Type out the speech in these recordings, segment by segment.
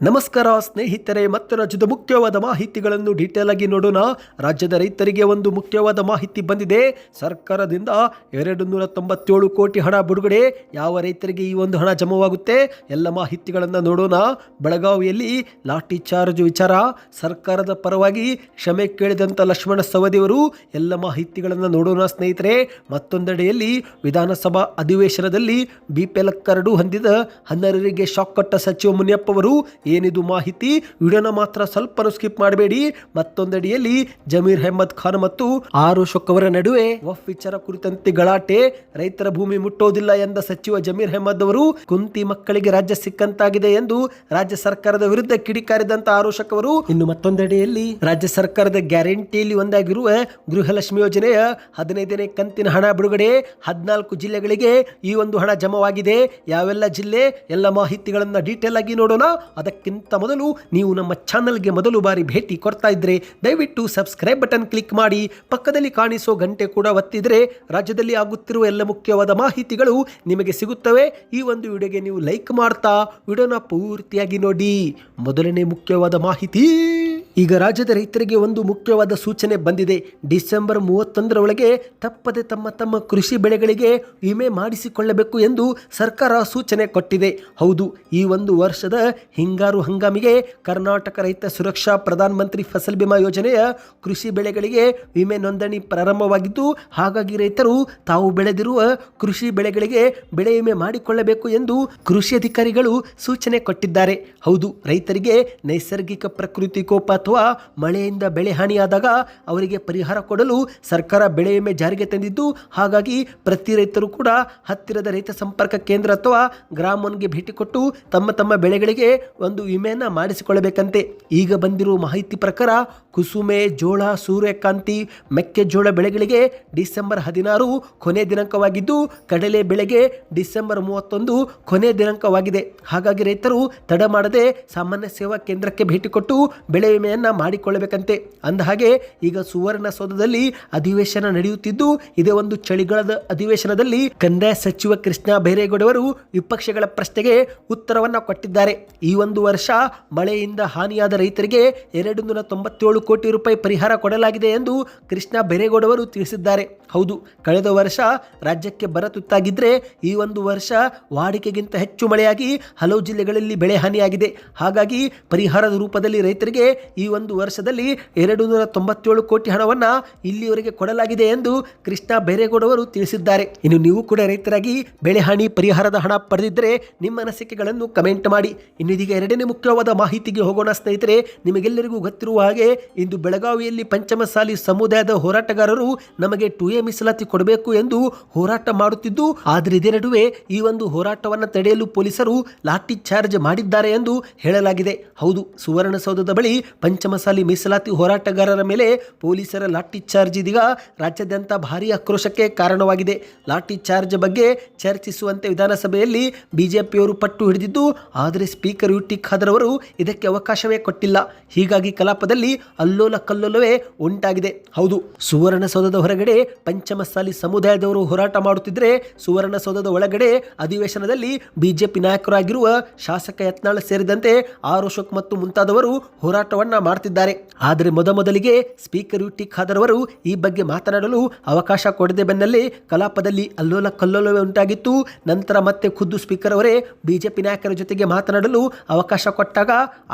ನಮಸ್ಕಾರ ಸ್ನೇಹಿತರೆ, ಮತ್ತು ರಾಜ್ಯದ ಮುಖ್ಯವಾದ ಮಾಹಿತಿಗಳನ್ನು ಡೀಟೇಲ್ ಆಗಿ ನೋಡೋಣ. ರಾಜ್ಯದ ರೈತರಿಗೆ ಒಂದು ಮುಖ್ಯವಾದ ಮಾಹಿತಿ ಬಂದಿದೆ. ಸರ್ಕಾರದಿಂದ ಎರಡು ನೂರ ತೊಂಬತ್ತೇಳು ಕೋಟಿ ಹಣ ಬಿಡುಗಡೆ. ಯಾವ ರೈತರಿಗೆ ಈ ಒಂದು ಹಣ ಜಮವಾಗುತ್ತೆ? ಎಲ್ಲ ಮಾಹಿತಿಗಳನ್ನು ನೋಡೋಣ. ಬೆಳಗಾವಿಯಲ್ಲಿ ಲಾಠಿ ಚಾರ್ಜ್ ವಿಚಾರ. ಸರ್ಕಾರದ ಪರವಾಗಿ ಕ್ಷಮೆ ಕೇಳಿದಂಥ ಲಕ್ಷ್ಮಣ ಸವದಿಯವರು ಎಲ್ಲ ಮಾಹಿತಿಗಳನ್ನು ನೋಡೋಣ ಸ್ನೇಹಿತರೆ. ಮತ್ತೊಂದೆಡೆಯಲ್ಲಿ ವಿಧಾನಸಭಾ ಅಧಿವೇಶನದಲ್ಲಿ ಬಿಪಿಎಲ್ ಕರಡು ಹೊಂದಿದ ಹನ್ನರರಿಗೆ ಶಾಕ್ ಕೊಟ್ಟ ಸಚಿವ ಮುನಿಯಪ್ಪ ಅವರು ಏನಿದು ಮಾಹಿತಿ? ವಿಡಿಯೋನ ಮಾತ್ರ ಸ್ವಲ್ಪ ಸ್ಕಿಪ್ ಮಾಡಬೇಡಿ. ಮತ್ತೊಂದಡಿಯಲ್ಲಿ ಜಮೀರ್ ಅಹಮದ್ ಖಾನ್ ಮತ್ತು ಆರು ಶೊಕ್ ಅವರ ನಡುವೆ ವಫ್ ವಿಚಾರ ಕುರಿತಂತೆ ಗಲಾಟೆ. ರೈತರ ಭೂಮಿ ಮುಟ್ಟೋದಿಲ್ಲ ಎಂದ ಸಚಿವ ಜಮೀರ್ ಅಹಮದ್ ಅವರು, ಕುಂತಿ ಮಕ್ಕಳಿಗೆ ರಾಜ್ಯ ಸಿಕ್ಕಂತಾಗಿದೆ ಎಂದು ರಾಜ್ಯ ಸರ್ಕಾರದ ವಿರುದ್ಧ ಕಿಡಿಕಾರಿದಂತ ಆರೋಷಕ್ ಅವರು. ಇನ್ನು ಮತ್ತೊಂದೆಡೆಯಲ್ಲಿ ರಾಜ್ಯ ಸರ್ಕಾರದ ಗ್ಯಾರಂಟಿಯಲ್ಲಿ ಒಂದಾಗಿರುವ ಗೃಹಲಕ್ಷ್ಮಿ ಯೋಜನೆಯ ಹದಿನೈದನೇ ಕಂತಿನ ಹಣ ಬಿಡುಗಡೆ. ಹದಿನಾಲ್ಕು ಜಿಲ್ಲೆಗಳಿಗೆ ಈ ಒಂದು ಹಣ ಜಮವಾಗಿದೆ. ಯಾವೆಲ್ಲ ಜಿಲ್ಲೆ? ಎಲ್ಲ ಮಾಹಿತಿಗಳನ್ನ ಡೀಟೇಲ್ ಆಗಿ ನೋಡೋಣ. ಅದಕ್ಕಿಂತ ಮೊದಲು ನೀವು ನಮ್ಮ ಚಾನಲ್ಗೆ ಮೊದಲು ಬಾರಿ ಭೇಟಿ ಕೊಡ್ತಾ ಇದ್ರೆ ದಯವಿಟ್ಟು ಸಬ್ಸ್ಕ್ರೈಬ್ ಬಟನ್ ಕ್ಲಿಕ್ ಮಾಡಿ. ಪಕ್ಕದಲ್ಲಿ ಕಾಣಿಸೋ ಗಂಟೆ ಕೂಡ ಒತ್ತಿದ್ರೆ ರಾಜ್ಯದಲ್ಲಿ ಆಗುತ್ತಿರುವ ಎಲ್ಲ ಮುಖ್ಯವಾದ ಮಾಹಿತಿಗಳು ನಿಮಗೆ ಸಿಗುತ್ತವೆ. ಈ ಒಂದು ವಿಡಿಯೋಗೆ ನೀವು ಲೈಕ್ ಮಾಡ್ತಾ, ವಿಡಿಯೋನ ಪೂರ್ತಿಯಾಗಿ ನೋಡಿ. ಮೊದಲನೇ ಮುಖ್ಯವಾದ ಮಾಹಿತಿ ಈಗ ರಾಜ್ಯದ ರೈತರಿಗೆ ಒಂದು ಮುಖ್ಯವಾದ ಸೂಚನೆ ಬಂದಿದೆ. ಡಿಸೆಂಬರ್ ಮೂವತ್ತೊಂದರೊಳಗೆ ತಪ್ಪದೆ ತಮ್ಮ ತಮ್ಮ ಕೃಷಿ ಬೆಳೆಗಳಿಗೆ ವಿಮೆ ಮಾಡಿಸಿಕೊಳ್ಳಬೇಕು ಎಂದು ಸರ್ಕಾರ ಸೂಚನೆ ಕೊಟ್ಟಿದೆ. ಹೌದು, ಈ ಒಂದು ವರ್ಷದ ಹಿಂಗಾರು ಹಂಗಾಮಿಗೆ ಕರ್ನಾಟಕ ರೈತ ಸುರಕ್ಷಾ ಪ್ರಧಾನ ಮಂತ್ರಿ ಫಸಲ್ ಬಿಮಾ ಯೋಜನೆಯ ಕೃಷಿ ಬೆಳೆಗಳಿಗೆ ವಿಮೆ ನೋಂದಣಿ ಪ್ರಾರಂಭವಾಗಿದ್ದು, ಹಾಗಾಗಿ ರೈತರು ತಾವು ಬೆಳೆದಿರುವ ಕೃಷಿ ಬೆಳೆಗಳಿಗೆ ಬೆಳೆ ವಿಮೆ ಮಾಡಿಕೊಳ್ಳಬೇಕು ಎಂದು ಕೃಷಿ ಅಧಿಕಾರಿಗಳು ಸೂಚನೆ ಕೊಟ್ಟಿದ್ದಾರೆ. ಹೌದು, ರೈತರಿಗೆ ನೈಸರ್ಗಿಕ ಪ್ರಕೃತಿ ಕೋಪ ಅಥವಾ ಮಳೆಯಿಂದ ಬೆಳೆ ಹಾನಿಯಾದಾಗ ಅವರಿಗೆ ಪರಿಹಾರ ಕೊಡಲು ಸರ್ಕಾರ ಬೆಳೆ ವಿಮೆ ಜಾರಿಗೆ ತಂದಿದ್ದು, ಹಾಗಾಗಿ ಪ್ರತಿ ರೈತರು ಕೂಡ ಹತ್ತಿರದ ರೈತ ಸಂಪರ್ಕ ಕೇಂದ್ರ ಅಥವಾ ಗ್ರಾಮನ್ಗೆ ಭೇಟಿ ಕೊಟ್ಟು ತಮ್ಮ ತಮ್ಮ ಬೆಳೆಗಳಿಗೆ ಒಂದು ವಿಮೆಯನ್ನು ಮಾಡಿಸಿಕೊಳ್ಳಬೇಕಂತೆ. ಈಗ ಬಂದಿರುವ ಮಾಹಿತಿ ಪ್ರಕಾರ ಕುಸುಮೆ, ಜೋಳ, ಸೂರ್ಯಕಾಂತಿ, ಮೆಕ್ಕೆಜೋಳ ಬೆಳೆಗಳಿಗೆ ಡಿಸೆಂಬರ್ ಹದಿನಾರು ಕೊನೆ ದಿನಾಂಕವಾಗಿದ್ದು, ಕಡಲೆ ಬೆಳೆಗೆ ಡಿಸೆಂಬರ್ ಮೂವತ್ತೊಂದು ಕೊನೆ ದಿನಾಂಕವಾಗಿದೆ. ಹಾಗಾಗಿ ರೈತರು ತಡ ಮಾಡದೆ ಸಾಮಾನ್ಯ ಸೇವಾ ಕೇಂದ್ರಕ್ಕೆ ಭೇಟಿ ಕೊಟ್ಟು ಬೆಳೆ ವಿಮೆಯನ್ನು ಮಾಡಿಕೊಳ್ಳಬೇಕಂತೆ. ಅಂದಹಾಗೆ ಈಗ ಸುವರ್ಣಸೌಧದಲ್ಲಿ ಅಧಿವೇಶನ ನಡೆಯುತ್ತಿದ್ದು, ಇದೇ ಒಂದು ಚಳಿಗಾಲದ ಅಧಿವೇಶನದಲ್ಲಿ ಕಂದಾಯ ಸಚಿವ ಕೃಷ್ಣ ಬೈರೇಗೌಡವರು ವಿಪಕ್ಷಗಳ ಪ್ರಶ್ನೆಗೆ ಉತ್ತರವನ್ನು ಕೊಟ್ಟಿದ್ದಾರೆ. ಈ ಒಂದು ವರ್ಷ ಮಳೆಯಿಂದ ಹಾನಿಯಾದ ರೈತರಿಗೆ ಎರಡು ನೂರ ತೊಂಬತ್ತೇಳು ಕೋಟಿ ರೂಪಾಯಿ ಪರಿಹಾರ ಕೊಡಲಾಗಿದೆ ಎಂದು ಕೃಷ್ಣ ಬೈರೇಗೌಡವರು ತಿಳಿಸಿದ್ದಾರೆ. ಹೌದು, ಕಳೆದ ವರ್ಷ ರಾಜ್ಯಕ್ಕೆ ಬರ ತುತ್ತಾಗಿದ್ರೆ ಈ ಒಂದು ವರ್ಷ ವಾಡಿಕೆಗಿಂತ ಹೆಚ್ಚು ಮಳೆಯಾಗಿ ಹಲವು ಜಿಲ್ಲೆಗಳಲ್ಲಿ ಬೆಳೆ ಹಾನಿಯಾಗಿದೆ. ಹಾಗಾಗಿ ಪರಿಹಾರದ ರೂಪದಲ್ಲಿ ರೈತರಿಗೆ ಈ ಒಂದು ವರ್ಷದಲ್ಲಿ ಎರಡು ನೂರ ತೊಂಬತ್ತೇಳು ಕೋಟಿ ಹಣವನ್ನು ಇಲ್ಲಿಯವರೆಗೆ ಕೊಡಲಾಗಿದೆ ಎಂದು ಕೃಷ್ಣ ಬೈರೇಗೌಡವರು ತಿಳಿಸಿದ್ದಾರೆ. ಇನ್ನು ನೀವು ಕೂಡ ರೈತರಾಗಿ ಬೆಳೆ ಹಾನಿ ಪರಿಹಾರದ ಹಣ ಪಡೆದಿದ್ದರೆ ನಿಮ್ಮ ಅನಿಸಿಕೆಗಳನ್ನು ಕಮೆಂಟ್ ಮಾಡಿ. ಇನ್ನು ಇದೀಗ ಎರಡನೇ ಮುಖ್ಯವಾದ ಮಾಹಿತಿಗೆ ಹೋಗೋಣ ಸ್ನೇಹಿತರೆ, ನಿಮಗೆಲ್ಲರಿಗೂ ಗೊತ್ತಿರುವ ಹಾಗೆ ಇಂದು ಬೆಳಗಾವಿಯಲ್ಲಿ ಪಂಚಮಸಾಲಿ ಸಮುದಾಯದ ಹೋರಾಟಗಾರರು ನಮಗೆ ಟು ಎ ಮೀಸಲಾತಿ ಕೊಡಬೇಕು ಎಂದು ಹೋರಾಟ ಮಾಡುತ್ತಿದ್ದು, ಆದರೆ ಇದೇ ನಡುವೆ ಈ ಒಂದು ಹೋರಾಟವನ್ನು ತಡೆಯಲು ಪೊಲೀಸರು ಲಾಠಿ ಚಾರ್ಜ್ ಮಾಡಿದ್ದಾರೆ ಎಂದು ಹೇಳಲಾಗಿದೆ. ಹೌದು, ಸುವರ್ಣಸೌಧದ ಬಳಿ ಪಂಚಮಸಾಲಿ ಮೀಸಲಾತಿ ಹೋರಾಟಗಾರರ ಮೇಲೆ ಪೊಲೀಸರ ಲಾಠಿ ಚಾರ್ಜ್ ಇದೀಗ ರಾಜ್ಯಾದ್ಯಂತ ಭಾರೀ ಆಕ್ರೋಶಕ್ಕೆ ಕಾರಣವಾಗಿದೆ. ಲಾಠಿ ಚಾರ್ಜ್ ಬಗ್ಗೆ ಚರ್ಚಿಸುವಂತೆ ವಿಧಾನಸಭೆಯಲ್ಲಿ ಬಿಜೆಪಿಯವರು ಪಟ್ಟು ಹಿಡಿದಿದ್ದು, ಆದರೆ ಸ್ಪೀಕರ್ ಯು ಟಿ ಖಾದರ್ ಅವರು ಇದಕ್ಕೆ ಅವಕಾಶವೇ ಕೊಟ್ಟಿಲ್ಲ. ಹೀಗಾಗಿ ಕಲಾಪದಲ್ಲಿ ಅಲ್ಲೋಲ ಕಲ್ಲೋಲವೇ ಉಂಟಾಗಿದೆ. ಹೌದು, ಸುವರ್ಣಸೌಧದ ಹೊರಗಡೆ ಪಂಚಮಸಾಲಿ ಸಮುದಾಯದವರು ಹೋರಾಟ ಮಾಡುತ್ತಿದ್ದರೆ ಸುವರ್ಣಸೌಧದ ಒಳಗಡೆ ಅಧಿವೇಶನದಲ್ಲಿ ಬಿಜೆಪಿ ನಾಯಕರಾಗಿರುವ ಶಾಸಕ ಯತ್ನಾಳ್ ಸೇರಿದಂತೆ ಆರ್ ಅಶೋಕ್ ಮತ್ತು ಮುಂತಾದವರು ಹೋರಾಟವನ್ನ ಮಾಡ್ತಿದ್ದಾರೆ. ಆದರೆ ಮೊದಮೊದಲಿಗೆ ಸ್ಪೀಕರ್ ಯು ಟಿ ಖಾದರ್ ಅವರು ಈ ಬಗ್ಗೆ ಮಾತನಾಡಲು ಅವಕಾಶ ಕೊಡದೆ ಬೆನ್ನಲ್ಲೇ ಕಲಾಪದಲ್ಲಿ ಅಲ್ಲೋಲ ಕಲ್ಲೋಲವೇ ಉಂಟಾಗಿತ್ತು. ನಂತರ ಮತ್ತೆ ಖುದ್ದು ಸ್ಪೀಕರ್ ಅವರೇ ಬಿಜೆಪಿ ನಾಯಕರ ಜೊತೆಗೆ ಮಾತನಾಡಲು ಅವಕಾಶ ಕೊಟ್ಟಾಗ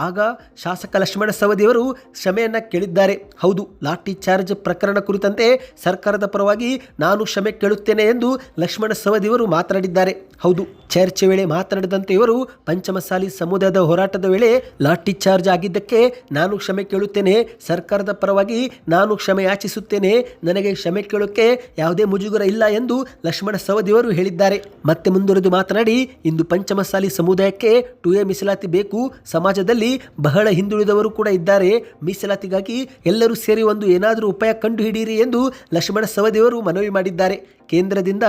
ಆಗ ಶಾಸಕ ಲಕ್ಷ್ಮಣ ಸವದಿಯವರು ಕ್ಷಮೆಯನ್ನ ಕೇಳಿದ್ದಾರೆ. ಹೌದು, ಲಾಠಿ ಚಾರ್ಜ್ ಪ್ರಕರಣ ಕುರಿತಂತೆ ಸರ್ಕಾರದ ಪರವಾಗಿ ನಾನು ಕ್ಷಮೆ ಕೇಳುತ್ತೇನೆ ಎಂದು ಲಕ್ಷ್ಮಣ ಸವದಿಯವರು ಮಾತನಾಡಿದ್ದಾರೆ. ಹೌದು, ಚರ್ಚೆ ವೇಳೆ ಮಾತನಾಡಿದಂತೆ ಇವರು ಪಂಚಮಸಾಲಿ ಸಮುದಾಯದ ಹೋರಾಟದ ವೇಳೆ ಲಾಠಿ ಚಾರ್ಜ್ ಆಗಿದ್ದಕ್ಕೆ ನಾನು ಕ್ಷಮೆ ಕೇಳುತ್ತೇನೆ. ಸರ್ಕಾರದ ಪರವಾಗಿ ನಾನು ಕ್ಷಮೆ ಯಾಚಿಸುತ್ತೇನೆ. ನನಗೆ ಕ್ಷಮೆ ಕೇಳೋಕ್ಕೆ ಯಾವುದೇ ಮುಜುಗರ ಇಲ್ಲ ಎಂದು ಲಕ್ಷ್ಮಣ ಸವದಿಯವರು ಹೇಳಿದ್ದಾರೆ. ಮತ್ತೆ ಮುಂದುವರೆದು ಮಾತನಾಡಿ, ಇಂದು ಪಂಚಮಸಾಲಿ ಸಮುದಾಯಕ್ಕೆ ಟು ಎ ಮೀಸಲಾತಿ ಬೇಕು. ಸಮಾಜದಲ್ಲಿ ಬಹಳ ಹಿಂದುಳಿದವರು ಕೂಡ ಇದ್ದಾರೆ. ಮೀಸಲಾತಿಗಾಗಿ ಎಲ್ಲರೂ ಸೇರಿ ಒಂದು ಏನಾದರೂ ಉಪಾಯ ಕಂಡು ಹಿಡಿಯಿರಿ ಎಂದು ಲಕ್ಷ್ಮಣ ಸವದೇವರು ಮನವಿ ಮಾಡಿದ್ದಾರೆ. ಕೇಂದ್ರದಿಂದ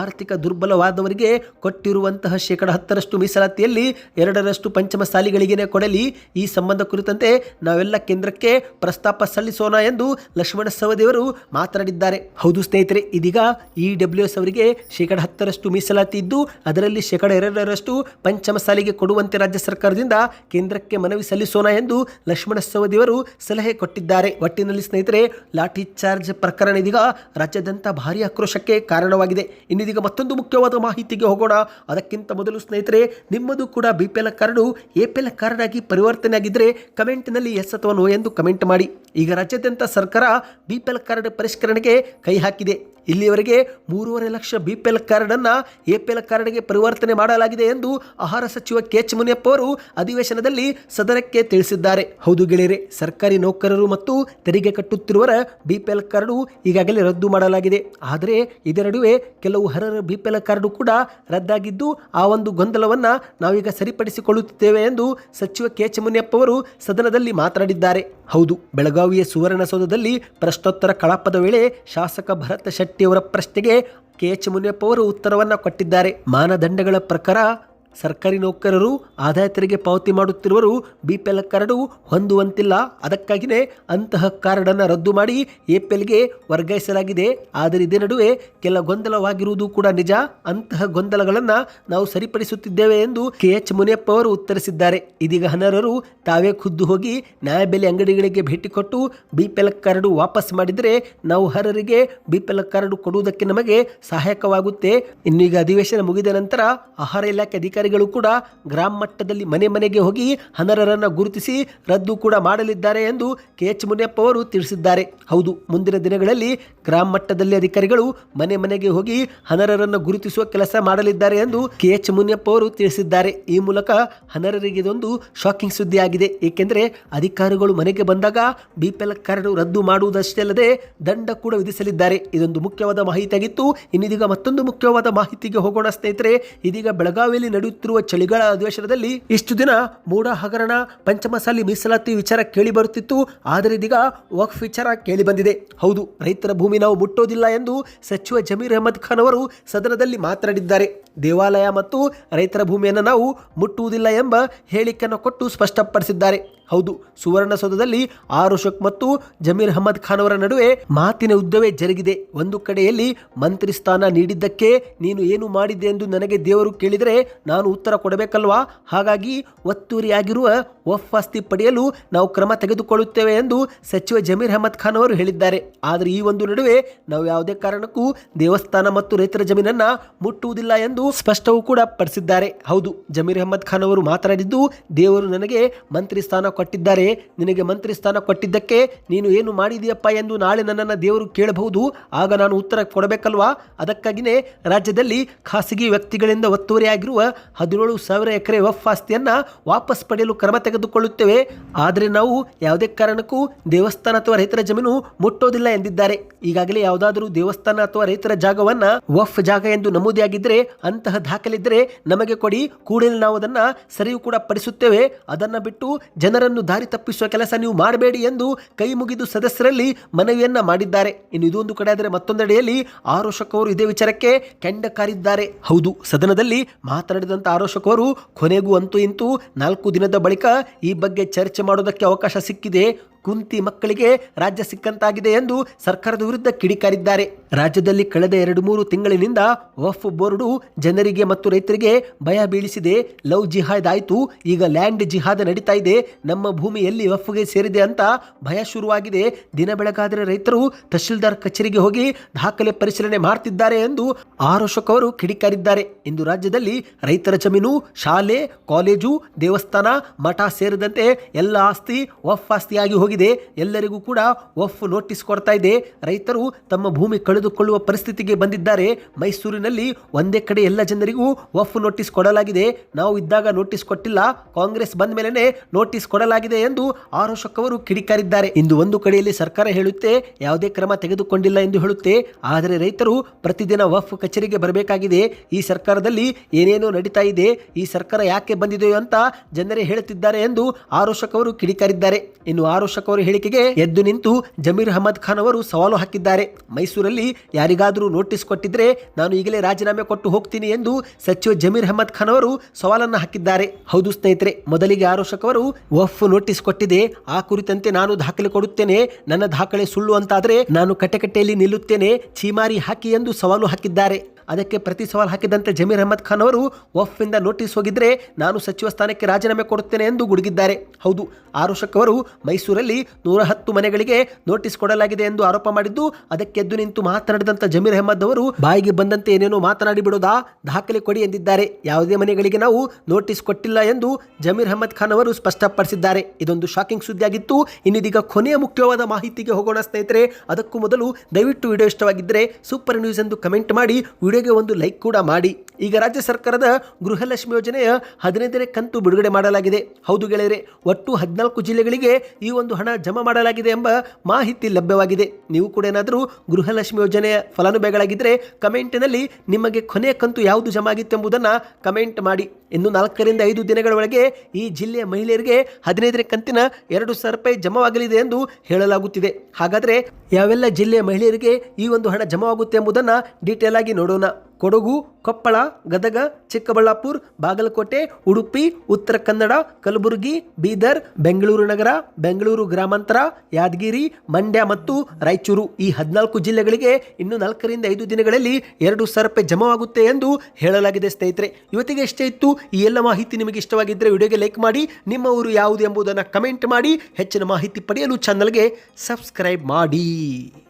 ಆರ್ಥಿಕ ದುರ್ಬಲವಾದವರಿಗೆ ಕೊಟ್ಟಿರುವಂತಹ ಶೇಕಡ ಹತ್ತರಷ್ಟು ಮೀಸಲಾತಿಯಲ್ಲಿ ಎರಡರಷ್ಟು ಪಂಚಮ ಸಾಲಿಗಳಿಗೇನೆ ಕೊಡಲಿ. ಈ ಸಂಬಂಧ ಕುರಿತಂತೆ ನಾವೆಲ್ಲ ಕೇಂದ್ರಕ್ಕೆ ಪ್ರಸ್ತಾಪ ಸಲ್ಲಿಸೋಣ ಎಂದು ಲಕ್ಷ್ಮಣ ಸವದೇವರು ಮಾತನಾಡಿದ್ದಾರೆ. ಹೌದು ಸ್ನೇಹಿತರೆ, ಇದೀಗ ಇ ಡಬ್ಲ್ಯೂ ಎಸ್ ಅವರಿಗೆ ಶೇಕಡ ಹತ್ತರಷ್ಟು ಮೀಸಲಾತಿ ಇದ್ದು, ಅದರಲ್ಲಿ ಶೇಕಡ ಎರಡರಷ್ಟು ಪಂಚಮ ಸಾಲಿಗೆ ಕೊಡುವಂತೆ ರಾಜ್ಯ ಸರ್ಕಾರದಿಂದ ಕೇಂದ್ರಕ್ಕೆ ಮನವಿ ಸಲ್ಲಿಸೋಣ ಎಂದು ಲಕ್ಷ್ಮಣ ಸವದಿಯವರು ಸಲಹೆ ಕೊಟ್ಟಿದ್ದಾರೆ. ಒಟ್ಟಿನಲ್ಲಿ ಸ್ನೇಹಿತರೆ, ಲಾಠಿ ಚಾರ್ಜ್ ಪ್ರಕರಣ ಇದೀಗ ರಾಜ್ಯಾದ್ಯಂತ ಭಾರಿ ಆಕ್ರೋಶಕ್ಕೆ ಕಾರಣವಾಗಿದೆ. ಇನ್ನಿದೀಗ ಮತ್ತೊಂದು ಮುಖ್ಯವಾದ ಮಾಹಿತಿಗೆ ಹೋಗೋಣ. ಅದಕ್ಕಿಂತ ಮೊದಲು ಸ್ನೇಹಿತರೆ, ನಿಮ್ಮದು ಕೂಡ B P L card A P L card ಆಗಿ ಪರಿವರ್ತನೆ ಆಗಿದ್ದರೆ ಕಮೆಂಟ್ನಲ್ಲಿ ಎಸ್ ಅಥವಾ ನೋ ಎಂದು ಕಮೆಂಟ್ ಮಾಡಿ. ಈಗ ರಾಜ್ಯಾದ್ಯಂತ ಸರ್ಕಾರ ಬಿ ಪಿ ಎಲ್ ಕಾರ್ಡ್ ಪರಿಷ್ಕರಣೆಗೆ ಕೈ ಹಾಕಿದೆ. ಇಲ್ಲಿಯವರೆಗೆ ಮೂರುವರೆ ಲಕ್ಷ ಬಿ ಪಿ ಎಲ್ ಕಾರ್ಡನ್ನು ಎ ಪಿ ಎಲ್ ಕಾರ್ಡ್ಗೆ ಪರಿವರ್ತನೆ ಮಾಡಲಾಗಿದೆ ಎಂದು ಆಹಾರ ಸಚಿವ ಕೆ ಎಚ್ ಮುನಿಯಪ್ಪ ಅವರು ಅಧಿವೇಶನದಲ್ಲಿ ಸದನಕ್ಕೆ ತಿಳಿಸಿದ್ದಾರೆ. ಹೌದು ಗೆಳೆಯರೆ, ಸರ್ಕಾರಿ ನೌಕರರು ಮತ್ತು ತೆರಿಗೆ ಕಟ್ಟುತ್ತಿರುವರ ಬಿ ಪಿ ಎಲ್ ಕಾರ್ಡು ಈಗಾಗಲೇ ರದ್ದು ಮಾಡಲಾಗಿದೆ. ಆದರೆ ಇದರ ನಡುವೆ ಕೆಲವು ಹರರ ಬಿ ಪಿ ಎಲ್ ಕಾರ್ಡು ಕೂಡ ರದ್ದಾಗಿದ್ದು, ಆ ಒಂದು ಗೊಂದಲವನ್ನು ನಾವೀಗ ಸರಿಪಡಿಸಿಕೊಳ್ಳುತ್ತಿದ್ದೇವೆ ಎಂದು ಸಚಿವ ಕೆ ಎಚ್ ಮುನಿಯಪ್ಪ ಅವರು ಸದನದಲ್ಲಿ ಮಾತನಾಡಿದ್ದಾರೆ. ಹೌದು, ಬೆಳಗಾವಿಯ ಸುವರ್ಣಸೌಧದಲ್ಲಿ ಪ್ರಶ್ನೋತ್ತರ ಕಲಾಪದ ವೇಳೆ ಶಾಸಕ ಭರತ ಶೆಟ್ಟಿಯವರ ಪ್ರಶ್ನೆಗೆ ಕೆ ಎಚ್ ಮುನಿಯಪ್ಪ ಅವರು ಉತ್ತರವನ್ನು ಕೊಟ್ಟಿದ್ದಾರೆ. ಮಾನದಂಡಗಳ ಪ್ರಕಾರ ಸರ್ಕಾರಿ ನೌಕರರು, ಆದಾಯ ತೆರಿಗೆ ಪಾವತಿ ಮಾಡುತ್ತಿರುವರು ಬಿ ಪಿ ಎಲ್ ಕಾರ್ಡು ಹೊಂದುವಂತಿಲ್ಲ. ಅದಕ್ಕಾಗಿಯೇ ಅಂತಹ ಕಾರ್ಡನ್ನು ರದ್ದು ಮಾಡಿ ಎ ಪಿ ಎಲ್ಗೆ ವರ್ಗಾಯಿಸಲಾಗಿದೆ. ಆದರೆ ಇದೇ ನಡುವೆ ಕೆಲ ಗೊಂದಲವಾಗಿರುವುದು ಕೂಡ ನಿಜ. ಅಂತಹ ಗೊಂದಲಗಳನ್ನು ನಾವು ಸರಿಪಡಿಸುತ್ತಿದ್ದೇವೆ ಎಂದು ಕೆ ಎಚ್ ಮುನಿಯಪ್ಪ ಅವರು ಉತ್ತರಿಸಿದ್ದಾರೆ. ಇದೀಗ ಹನರರು ತಾವೇ ಖುದ್ದು ಹೋಗಿ ನ್ಯಾಯಬೆಲೆ ಅಂಗಡಿಗಳಿಗೆ ಭೇಟಿ ಕೊಟ್ಟು ಬಿ ಪಿ ಎಲ್ ಕಾರ್ಡು ವಾಪಸ್ ಮಾಡಿದರೆ ನಾವು ಹರರಿಗೆ ಬಿಪಿಎಲ್ ಕಾರ್ಡು ಕೊಡುವುದಕ್ಕೆ ನಮಗೆ ಸಹಾಯಕವಾಗುತ್ತೆ. ಇನ್ನು ಅಧಿವೇಶನ ಮುಗಿದ ನಂತರ ಆಹಾರ ಇಲಾಖೆ ಅಧಿಕಾರಿಗಳು ಕೂಡ ಗ್ರಾಮ ಮಟ್ಟದಲ್ಲಿ ಮನೆ ಮನೆಗೆ ಹೋಗಿ ಹನರರನ್ನು ಗುರುತಿಸಿ ರದ್ದು ಕೂಡ ಮಾಡಲಿದ್ದಾರೆ ಎಂದು ಕೆ ಎಚ್ ಮುನಿಯಪ್ಪ ಅವರು ತಿಳಿಸಿದ್ದಾರೆ. ಹೌದು, ಮುಂದಿನ ದಿನಗಳಲ್ಲಿ ಗ್ರಾಮ ಮಟ್ಟದಲ್ಲಿ ಅಧಿಕಾರಿಗಳು ಮನೆ ಮನೆಗೆ ಹೋಗಿ ಹನರರನ್ನು ಗುರುತಿಸುವ ಕೆಲಸ ಮಾಡಲಿದ್ದಾರೆ ಎಂದು ಕೆ ಎಚ್ ಮುನಿಯಪ್ಪ ಅವರು ತಿಳಿಸಿದ್ದಾರೆ. ಈ ಮೂಲಕ ಹನರರಿಗೆ ಇದೊಂದು ಶಾಕಿಂಗ್ ಸುದ್ದಿ ಆಗಿದೆ ಏಕೆಂದರೆ ಅಧಿಕಾರಿಗಳು ಮನೆಗೆ ಬಂದಾಗ ಬಿ ಪಿ ಕಾರ್ಡ್ ರದ್ದು ಮಾಡುವುದಷ್ಟೇ ಅಲ್ಲದೆ ದಂಡ ಕೂಡ ವಿಧಿಸಲಿದ್ದಾರೆ. ಇದೊಂದು ಮುಖ್ಯವಾದ ಮಾಹಿತಿಯಾಗಿತ್ತು. ಇನ್ನಿದೀಗ ಮತ್ತೊಂದು ಮುಖ್ಯವಾದ ಮಾಹಿತಿಗೆ ಹೋಗೋಣ ಸ್ನೇಹಿತರೆ, ಇದೀಗ ಬೆಳಗಾವಿಯಲ್ಲಿ ನಡೆಯುತ್ತಿರುವ ಚಳಿಗಾಲ ಅಧಿವೇಶನದಲ್ಲಿ ಇಷ್ಟು ದಿನ ಮೂಡ ಹಗರಣ, ಪಂಚಮಸಾಲಿ ಮೀಸಲಾತಿ ವಿಚಾರ ಕೇಳಿ ಬರುತ್ತಿತ್ತು. ಆದರೆ ಇದೀಗ ವಕ್ಫ್ ವಿಚಾರ ಕೇಳಿ ಬಂದಿದೆ. ಹೌದು, ರೈತರ ಭೂಮಿ ನಾವು ಮುಟ್ಟೋದಿಲ್ಲ ಎಂದು ಸಚಿವ ಜಮೀರ್ ಅಹಮದ್ ಖಾನ್ ಅವರು ಸದನದಲ್ಲಿ ಮಾತನಾಡಿದ್ದಾರೆ. ದೇವಾಲಯ ಮತ್ತು ರೈತರ ಭೂಮಿಯನ್ನು ನಾವು ಮುಟ್ಟುವುದಿಲ್ಲ ಎಂಬ ಹೇಳಿಕೆಯನ್ನು ಕೊಟ್ಟು ಸ್ಪಷ್ಟಪಡಿಸಿದ್ದಾರೆ. ಹೌದು, ಸುವರ್ಣಸೌಧದಲ್ಲಿ ಆರುಷಕ್ ಮತ್ತು ಜಮೀರ್ ಅಹಮದ್ ಖಾನ್ ಅವರ ನಡುವೆ ಮಾತಿನ ಯುದ್ಧವೇ ಜರುಗಿದೆ. ಒಂದು ಕಡೆಯಲ್ಲಿ ಮಂತ್ರಿ ಸ್ಥಾನ ನೀಡಿದ್ದಕ್ಕೆ ನೀನು ಏನು ಮಾಡಿದೆ ಎಂದು ನನಗೆ ದೇವರು ಕೇಳಿದರೆ ನಾನು ಉತ್ತರ ಕೊಡಬೇಕಲ್ವಾ? ಹಾಗಾಗಿ ಒತ್ತುವರಿಯಾಗಿರುವ ವಫ್ ಆಸ್ತಿ ಪಡೆಯಲು ನಾವು ಕ್ರಮ ತೆಗೆದುಕೊಳ್ಳುತ್ತೇವೆ ಎಂದು ಸಚಿವ ಜಮೀರ್ ಅಹಮದ್ ಖಾನ್ ಅವರು ಹೇಳಿದ್ದಾರೆ. ಆದರೆ ಈ ಒಂದು ನಡುವೆ ನಾವು ಯಾವುದೇ ಕಾರಣಕ್ಕೂ ದೇವಸ್ಥಾನ ಮತ್ತು ರೈತರ ಜಮೀನನ್ನ ಮುಟ್ಟುವುದಿಲ್ಲ ಎಂದು ಸ್ಪಷ್ಟವೂ ಕೂಡ ಪಡಿಸಿದ್ದಾರೆ. ಹೌದು, ಜಮೀರ್ ಅಹಮದ್ ಖಾನ್ ಅವರು ಮಾತನಾಡಿದ್ದು ದೇವರು ನನಗೆ ಮಂತ್ರಿ ಸ್ಥಾನ ಕೊಟ್ಟಿದ್ದಾರೆ. ನಿನಗೆ ಮಂತ್ರಿ ಸ್ಥಾನ ಕೊಟ್ಟಿದ್ದಕ್ಕೆ ನೀನು ಏನು ಮಾಡಿದೀಯಪ್ಪ ಎಂದು ನಾಳೆ ನನ್ನನ್ನು ದೇವರು ಕೇಳಬಹುದು. ಆಗ ನಾನು ಉತ್ತರ ಕೊಡಬೇಕಲ್ವಾ? ಅದಕ್ಕಾಗಿಯೇ ರಾಜ್ಯದಲ್ಲಿ ಖಾಸಗಿ ವ್ಯಕ್ತಿಗಳಿಂದ ಒತ್ತುವರಿಯಾಗಿರುವ ಹದಿನೇಳು ಸಾವಿರ ಎಕರೆ ವಫ್ ಆಸ್ತಿಯನ್ನ ವಾಪಸ್ ಪಡೆಯಲು ಕ್ರಮ ತೆಗೆದುಕೊಳ್ಳುತ್ತೇವೆ. ಆದರೆ ನಾವು ಯಾವುದೇ ಕಾರಣಕ್ಕೂ ದೇವಸ್ಥಾನ ಅಥವಾ ರೈತರ ಜಮೀನು ಮುಟ್ಟೋದಿಲ್ಲ ಎಂದಿದ್ದಾರೆ. ಈಗಾಗಲೇ ಯಾವುದಾದರೂ ದೇವಸ್ಥಾನ ಅಥವಾ ರೈತರ ಜಾಗವನ್ನು ವಫ್ ಜಾಗ ಎಂದು ನಮೂದಿಯಾಗಿದ್ದರೆ ಅಂತಹ ದಾಖಲಿದ್ದರೆ ನಮಗೆ ಕೊಡಿ. ಕೂಡಲೇ ನಾವು ಅದನ್ನು ಸರಿಯೂ ಕೂಡ ಪಡಿಸುತ್ತೇವೆ. ಅದನ್ನ ಬಿಟ್ಟು ಜನರನ್ನು ದಾರಿ ತಪ್ಪಿಸುವ ಕೆಲಸ ನೀವು ಮಾಡಬೇಡಿ ಎಂದು ಕೈ ಮುಗಿದು ಸದಸ್ಯರಲ್ಲಿ ಮನವಿಯನ್ನ ಮಾಡಿದ್ದಾರೆ. ಇನ್ನು ಇದೊಂದು ಕಡೆ ಆದರೆ ಮತ್ತೊಂದೆಡೆಯಲ್ಲಿ ಆರೋಷಕ್ ಇದೇ ವಿಚಾರಕ್ಕೆ ಕೆಂಡ ಕಾರಿದ್ದಾರೆ ಹೌದು, ಸದನದಲ್ಲಿ ಮಾತನಾಡಿದಂತ ಆರೋಷಕ್ ಅವರು, ಕೊನೆಗೂ ಅಂತೂ ಇಂತೂ ನಾಲ್ಕು ದಿನದ ಬಳಿಕ ಈ ಬಗ್ಗೆ ಚರ್ಚೆ ಮಾಡೋದಕ್ಕೆ ಅವಕಾಶ ಸಿಕ್ಕಿದೆ. ಕುಂತಿ ಮಕ್ಕಳಿಗೆ ರಾಜ್ಯ ಸಿಕ್ಕಂತಾಗಿದೆ ಎಂದು ಸರ್ಕಾರದ ವಿರುದ್ಧ ಕಿಡಿಕಾರಿದ್ದಾರೆ. ರಾಜ್ಯದಲ್ಲಿ ಕಳೆದ ಎರಡು ಮೂರು ತಿಂಗಳಿನಿಂದ ವಫ್ ಬೋರ್ಡು ಜನರಿಗೆ ಮತ್ತು ರೈತರಿಗೆ ಭಯ ಬೀಳಿಸಿದೆ. ಲವ್ ಜಿಹಾದ್ ಆಯಿತು. ಈಗ ಲ್ಯಾಂಡ್ ಜಿಹಾದ್ ನಡೀತಾ ಇದೆ. ನಮ್ಮ ಭೂಮಿ ಎಲ್ಲಿ ವಫ್ಗೆ ಸೇರಿದೆ ಅಂತ ಭಯ ಶುರುವಾಗಿದೆ. ದಿನ ಬೆಳಗಾದರೆ ರೈತರು ತಹಶೀಲ್ದಾರ್ ಕಚೇರಿಗೆ ಹೋಗಿ ದಾಖಲೆ ಪರಿಶೀಲನೆ ಮಾಡ್ತಿದ್ದಾರೆ ಎಂದು ಆರೋಷಕ್ ಅವರು ಕಿಡಿಕಾರಿದ್ದಾರೆ. ಇಂದು ರಾಜ್ಯದಲ್ಲಿ ರೈತರ ಜಮೀನು, ಶಾಲೆ, ಕಾಲೇಜು, ದೇವಸ್ಥಾನ ಮಠ ಸೇರಿದಂತೆ ಎಲ್ಲ ಆಸ್ತಿ ವಫ್ ಆಸ್ತಿಯಾಗಿ ಹೋಗಿದೆ. ಎಲ್ಲರಿಗೂ ಕೂಡ ವಫ್ ನೋಟಿಸ್ ಕೊಡ್ತಾ ಇದೆ. ರೈತರು ತಮ್ಮ ಭೂಮಿ ಕಳೆದುಕೊಳ್ಳುವ ಪರಿಸ್ಥಿತಿಗೆ ಬಂದಿದ್ದಾರೆ. ಮೈಸೂರಿನಲ್ಲಿ ಒಂದೇ ಕಡೆ ಎಲ್ಲ ಜನರಿಗೂ ವಫ್ ನೋಟಿಸ್ ಕೊಡಲಾಗಿದೆ. ನಾವು ಇದ್ದಾಗ ನೋಟಿಸ್ ಕೊಟ್ಟಿಲ್ಲ. ಕಾಂಗ್ರೆಸ್ ಬಂದ ಮೇಲೆ ನೋಟಿಸ್ ಕೊಡಲಾಗಿದೆ ಎಂದು ಆರೋಷಕ್ ಅವರು ಕಿಡಿಕಾರಿದ್ದಾರೆ. ಇಂದು ಒಂದು ಕಡೆಯಲ್ಲಿ ಸರ್ಕಾರ ಹೇಳುತ್ತೆ, ಯಾವುದೇ ಕ್ರಮ ತೆಗೆದುಕೊಂಡಿಲ್ಲ ಎಂದು ಹೇಳುತ್ತೆ. ಆದರೆ ರೈತರು ಪ್ರತಿದಿನ ವಫ್ ಕಚೇರಿಗೆ ಬರಬೇಕಾಗಿದೆ. ಈ ಸರ್ಕಾರದಲ್ಲಿ ಏನೇನೋ ನಡೀತಾ ಇದೆ, ಈ ಸರ್ಕಾರ ಯಾಕೆ ಬಂದಿದೆಯೋ ಅಂತ ಜನರೇ ಹೇಳುತ್ತಿದ್ದಾರೆ ಎಂದು ಆರೋಷಕ್ ಅವರು ಕಿಡಿಕಾರಿದ್ದಾರೆ. ಇನ್ನು ಆರೋಷಕ್ ಅವರ ಹೇಳಿಕೆಗೆ ಎದ್ದು ನಿಂತು ಜಮೀರ್ ಅಹಮದ್ ಖಾನ್ ಅವರು ಸವಾಲು ಹಾಕಿದ್ದಾರೆ. ಮೈಸೂರಲ್ಲಿ ಯಾರಿಗಾದರೂ ನೋಟಿಸ್ ಕೊಟ್ಟಿದ್ರೆ ನಾನು ಈಗಲೇ ರಾಜೀನಾಮೆ ಕೊಟ್ಟು ಹೋಗ್ತೀನಿ ಎಂದು ಸಚಿವ ಜಮೀರ್ ಅಹಮದ್ ಖಾನ್ ಅವರು ಸವಾಲನ್ನು ಹಾಕಿದ್ದಾರೆ. ಹೌದು ಸ್ನೇಹಿತರೆ, ಮೊದಲಿಗೆ ಆರೋಶಕವರು ವಫ್ ನೋಟಿಸ್ ಕೊಟ್ಟಿದೆ. ಆ ಕುರಿತಂತೆ ನಾನು ದಾಖಲೆ ಕೊಡುತ್ತೇನೆ. ನನ್ನ ದಾಖಲೆ ಸುಳ್ಳು ಅಂತಾದ್ರೆ ನಾನು ಕಟಕಟೆಯಲ್ಲಿ ನಿಲ್ಲುತ್ತೇನೆ. ಛೀಮಾರಿ ಹಾಕಿ ಎಂದು ಸವಾಲು ಹಾಕಿದ್ದಾರೆ. ಅದಕ್ಕೆ ಪ್ರತಿ ಸವಾಲು ಹಾಕಿದಂತೆ ಜಮೀರ್ ಅಹಮದ್ ಖಾನ್ ಅವರು ಒಫ್ ಇಂದ ನೋಟಿಸ್ ಹೋಗಿದ್ರೆ ನಾನು ಸಚಿವ ಸ್ಥಾನಕ್ಕೆ ರಾಜೀನಾಮೆ ಕೊಡುತ್ತೇನೆ ಎಂದು ಗುಡುಗಿದ್ದಾರೆ. ಹೌದು ಆರೋಶಕ್ ಅವರು, ಮೈಸೂರಲ್ಲಿ ನೂರ ಹತ್ತು ಮನೆಗಳಿಗೆ ನೋಟಿಸ್ ಕೊಡಲಾಗಿದೆ ಎಂದು ಆರೋಪ ಮಾಡಿದ್ದು, ಅದಕ್ಕೆ ಎದ್ದು ನಿಂತು ಮಾತನಾಡಿದಂತ ಜಮೀರ್ ಅಹಮದ್ ಅವರು, ಬಾಯಿಗೆ ಬಂದಂತೆ ಏನೇನೋ ಮಾತನಾಡಿ ಬಿಡೋದಾ? ದಾಖಲೆ ಕೊಡಿ ಎಂದಿದ್ದಾರೆ. ಯಾವುದೇ ಮನೆಗಳಿಗೆ ನಾವು ನೋಟಿಸ್ ಕೊಟ್ಟಿಲ್ಲ ಎಂದು ಜಮೀರ್ ಅಹಮದ್ ಖಾನ್ ಅವರು ಸ್ಪಷ್ಟಪಡಿಸಿದ್ದಾರೆ. ಇದೊಂದು ಶಾಕಿಂಗ್ ಸುದ್ದಿಯಾಗಿತ್ತು. ಇನ್ನಿದೀಗ ಕೊನೆಯ ಮುಖ್ಯವಾದ ಮಾಹಿತಿಗೆ ಹೋಗೋಣ ಸ್ನೇಹಿತರೆ, ಅದಕ್ಕೂ ಮೊದಲು ದಯವಿಟ್ಟು ವಿಡಿಯೋ ಇಷ್ಟವಾಗಿದ್ದರೆ ಸೂಪರ್ ನ್ಯೂಸ್ ಎಂದು ಕಮೆಂಟ್ ಮಾಡಿ ವಿಡಿಯೋಗೆ ಒಂದು ಲೈಕ್ ಕೂಡ ಮಾಡಿ. ಈಗ ರಾಜ್ಯ ಸರ್ಕಾರದ ಗೃಹಲಕ್ಷ್ಮಿ ಯೋಜನೆಯ ಹದಿನೈದನೇ ಕಂತು ಬಿಡುಗಡೆ ಮಾಡಲಾಗಿದೆ. ಹೌದು ಗೆಳೆಯರೆ, ಒಟ್ಟು ಹದಿನಾಲ್ಕು ಜಿಲ್ಲೆಗಳಿಗೆ ಈ ಒಂದು ಹಣ ಜಮಾ ಮಾಡಲಾಗಿದೆ ಎಂಬ ಮಾಹಿತಿ ಲಭ್ಯವಾಗಿದೆ. ನೀವು ಕೂಡ ಏನಾದರೂ ಗೃಹಲಕ್ಷ್ಮಿ ಯೋಜನೆಯ ಫಲಾನುಭವಿಗಳಾಗಿದ್ದರೆ ಕಮೆಂಟ್ನಲ್ಲಿ ನಿಮಗೆ ಕೊನೆಯ ಕಂತು ಯಾವುದು ಜಮಾ ಆಗಿತ್ತು ಎಂಬುದನ್ನು ಕಮೆಂಟ್ ಮಾಡಿ. ಇನ್ನು ನಾಲ್ಕರಿಂದ ಐದು ದಿನಗಳ ಒಳಗೆ ಈ ಜಿಲ್ಲೆಯ ಮಹಿಳೆಯರಿಗೆ ಹದಿನೈದನೇ ಕಂತಿನ ಎರಡು ಸಾವಿರ ರೂಪಾಯಿ ಜಮಾವಾಗಲಿದೆ ಎಂದು ಹೇಳಲಾಗುತ್ತಿದೆ. ಹಾಗಾದರೆ ಯಾವೆಲ್ಲ ಜಿಲ್ಲೆಯ ಮಹಿಳೆಯರಿಗೆ ಈ ಒಂದು ಹಣ ಜಮಾವಾಗುತ್ತೆ ಎಂಬುದನ್ನು ಡೀಟೇಲ್ ಆಗಿ ನೋಡೋಣ. ಕೊಡಗು, ಕೊಪ್ಪಳ, ಗದಗ, ಚಿಕ್ಕಬಳ್ಳಾಪುರ, ಬಾಗಲಕೋಟೆ, ಉಡುಪಿ, ಉತ್ತರ ಕನ್ನಡ, ಕಲಬುರಗಿ, ಬೀದರ್, ಬೆಂಗಳೂರು ನಗರ, ಬೆಂಗಳೂರು ಗ್ರಾಮಾಂತರ, ಯಾದಗಿರಿ, ಮಂಡ್ಯ ಮತ್ತು ರಾಯಚೂರು. ಈ ಹದಿನಾಲ್ಕು ಜಿಲ್ಲೆಗಳಿಗೆ ಇನ್ನು ನಾಲ್ಕರಿಂದ ಐದು ದಿನಗಳಲ್ಲಿ ಎರಡು ಸಾವಿರ ಜಮಾವಾಗುತ್ತೆ ಎಂದು ಹೇಳಲಾಗಿದೆ ಸ್ನೇಹಿತರೆ. ಇವತ್ತಿಗೆ ಇಷ್ಟೇ ಇತ್ತು, ಈ ಎಲ್ಲ ಮಾಹಿತಿ ನಿಮಗೆ ಇಷ್ಟವಾಗಿದ್ದರೆ ವಿಡಿಯೋಗೆ ಲೈಕ್ ಮಾಡಿ, ನಿಮ್ಮ ಊರು ಯಾವುದು ಎಂಬುದನ್ನು ಕಮೆಂಟ್ ಮಾಡಿ, ಹೆಚ್ಚಿನ ಮಾಹಿತಿ ಪಡೆಯಲು ಚಾನಲ್ಗೆ ಸಬ್ಸ್ಕ್ರೈಬ್ ಮಾಡಿ.